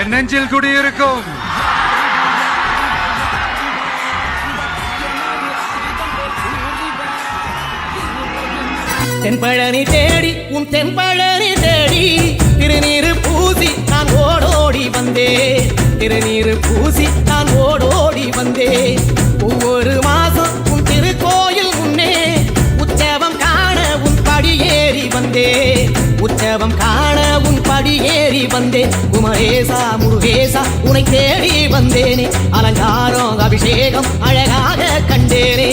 என் நெஞ்சில் குடியிருக்கும். தென்பழனி தேடி உன் தென்பழனி தேடி திருநீரு பூசி நான் ஓடோடி வந்தேன். திருநீரு பூசி நான் ஓடோடி வந்தேன். ஒவ்வொரு மாசம் உன் திருக்கோயில் முன்னே உற்சவம் காண உன் படியேறி வந்தேன். உற்சவம் காண உன் படியேறி வந்தேன். முருகேசா உனை தேடி வந்தேனே. அலங்காரம் அபிஷேகம் அழகாக கண்டேனே.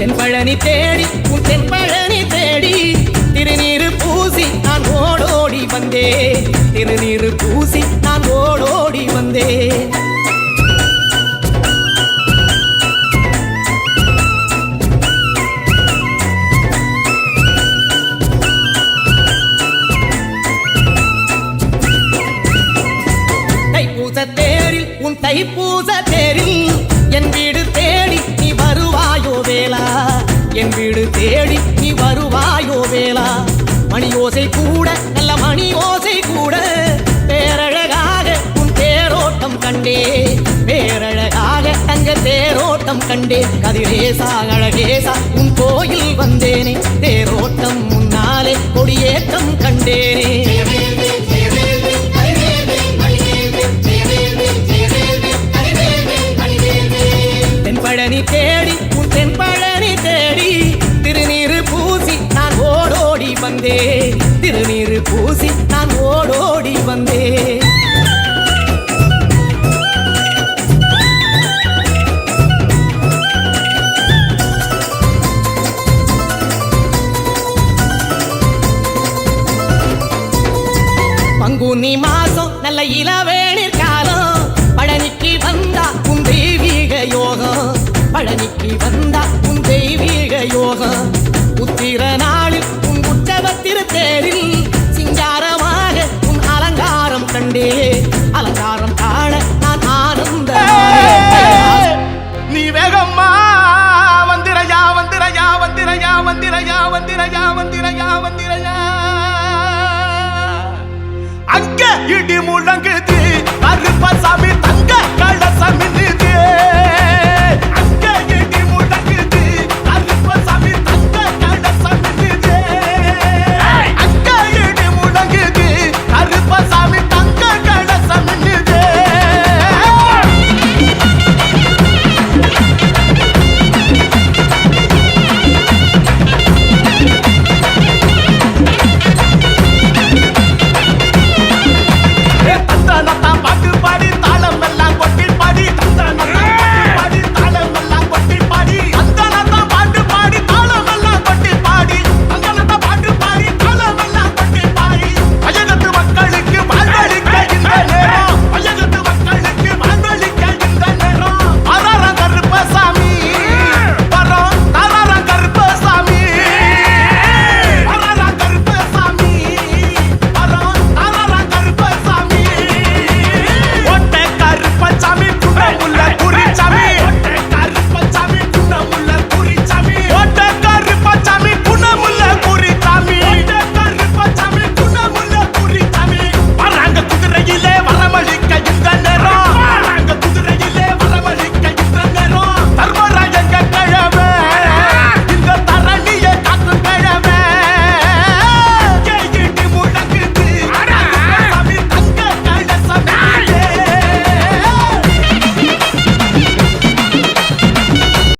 தென்பழனி தேடி உன் தென்பழனி தேடி திருநீரு பூசி நான் ஓடோடி வந்தேன். தைப்பூச தேரில் என் வீடு தேடி நீ வருவாயோ வேளா? என் வீடு தேடி நீ வருவாயோ வேளா? மணி ஓசை கூட நல்ல மணி ஓசை கூட. பேரழகாக உன் தேரோட்டம் கண்டே. பேரழகாக தங்க தேரோட்டம் கண்டே. கதிரேசா அழகேசா உன் கோயில் வந்தேனே. தேரோட்டம் முன்னாலே கொடியேற்றம் கண்டேனே. தேடி திருநீரு பூசி நான் ஓடோடி வந்தே. திருநீரு பூசி நான் ஓடோடி வந்தே. பங்குனி மாசம் நல்ல இளவேணிர் காலம். பழனிக்கு வந்தா உன் தெய்வீக யோகம். பழனிக்கு வந்தா தெய்வீக யோகம். உத்திர நாளில் உன் உற்சவ திருத்தேரில் சிங்காரமாக உன் அலங்காரம் கண்டே. அலங்காரம் காண நான் ஆனந்த. நீ வேகம்மா வந்திரையா வந்திரையா வந்திரையா வந்திரையா வந்திரையா வந்திரையா வந்திரையா அங்க இடி முழங்குது